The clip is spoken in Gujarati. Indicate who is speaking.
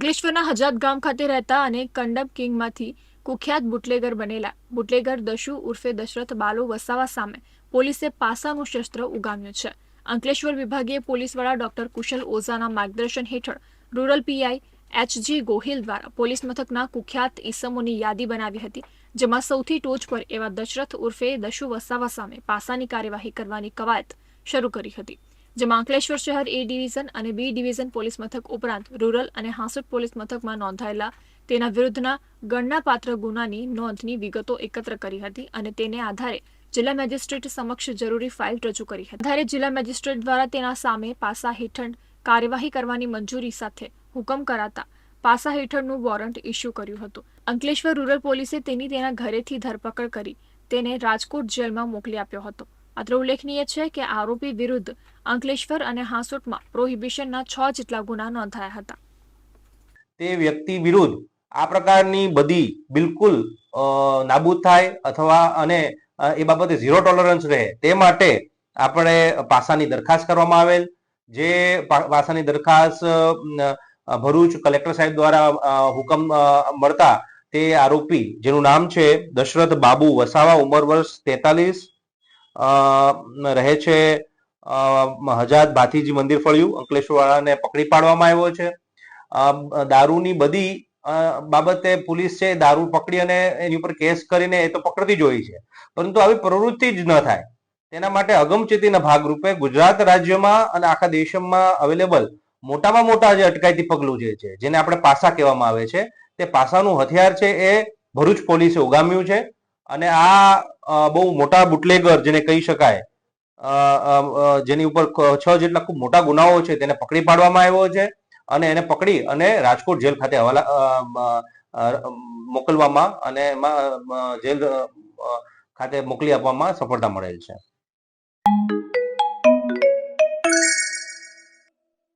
Speaker 1: અંકલેશ્વરના હજાત ગામ ખાતે રહેતા અને કંડપ કિંગમાંથી કુખ્યાત બુટલેગર બનેલા બુટલેગર દશુ ઉર્ફે દશરથ બાલુ વસાવા સામે પોલીસે પાસાનું શસ્ત્ર ઉગામ્યું છે. અંકલેશ્વર વિભાગીય પોલીસ વડા ડોક્ટર કુશલ ઓઝાના માર્ગદર્શન હેઠળ રૂરલ પીઆઈ એચજી ગોહિલ દ્વારા પોલીસ મથકના કુખ્યાત ઈસમોની યાદી બનાવી હતી, જેમાં સૌથી ટોચ પર એવા દશરથ ઉર્ફે દશુ વસાવા સામે પાસાની કાર્યવાહી કરવાની કવાયત શરૂ કરી હતી. જેમાં અંકલેશ્વર શહેર એ ડિવિઝન અને બી ડિવિઝન પોલીસ મથક ઉપરાંત રૂરલ અને હાંસોટ પોલીસ મથકમાં નોંધાયેલા તેના વિરુદ્ધના ગણનાપાત્ર ગુનાની નોંધની વિગતો એકત્ર કરી હતી અને તેને આધારે જિલ્લા મેજિસ્ટ્રેટ સમક્ષ જરૂરી ફાઇલ રજૂ કરી હતી. આધારે જિલ્લા મેજિસ્ટ્રેટ દ્વારા તેના સામે પાસા હેઠળ કાર્યવાહી કરવાની મંજૂરી સાથે હુકમ કરાતા પાસા હેઠળનું વોરંટ ઇસ્યુ કર્યું હતું. અંકલેશ્વર રૂરલ પોલીસે તેની તેના ઘરેથી ધરપકડ કરી તેને રાજકોટ જેલમાં મોકલી આપ્યો હતો. અત્રે ઉલ્લેખનીય છે કે આરોપી વિરુદ્ધ અંકલેશ્વર અને હાંસોટમાં પ્રોહિબિશનના છ જેટલા ગુના નોંધાયા હતા.
Speaker 2: તે વ્યક્તિ વિરુદ્ધ આ પ્રકારની બધી બિલકુલ નાબૂદ થાય અથવા અને એ બાબતે ઝીરો ટોલરન્સ રહે તે માટે આપણે પાસાની દરખાસ્ત કરવામાં આવેલ, જે પાસાની દરખાસ્ત ભરૂચ કલેક્ટર સાહેબ દ્વારા હુકમ મળતા તે આરોપી, જેનું નામ છે દશરથ બાબુ વસાવા, ઉંમર વર્ષ તેતાલીસ રહે છે. હજાદ ભાથીજી મંદિર ફળ્યું, અંકલેશ્વરવાળાને પકડી પાડવામાં આવ્યો છે. દારૂની બધી બાબતે પોલીસ છે દારૂ પકડી અને એની ઉપર કેસ કરીને એ તો પકડતી જ હોય છે. પરંતુ આવી પ્રવૃત્તિ જ ન થાય. તેના માટે અગમચેતીના ભાગરૂપે ગુજરાત રાજ્યમાં અને આખા દેશમાં અવેલેબલ મોટામાં મોટા જે અટકાયતી પગલું જે છે, જેને આપણે પાસા કહેવામાં આવે છે, તે પાસાનું હથિયાર છે એ ભરૂચ પોલીસે ઉગામ્યું છે. અને આ બહુ મોટા બુટલેગર જેને કહી શકાય જેની ઉપર છ જેટલા ખૂબ મોટા ગુનાઓ છે તેને પકડી પાડવામાં આવ્યો છે અને એને પકડી અને રાજકોટ જેલ ખાતે હવાલા મોકલવામાં અને એમાં જેલ ખાતે મોકલી આપવામાં સફળતા મળેલ છે.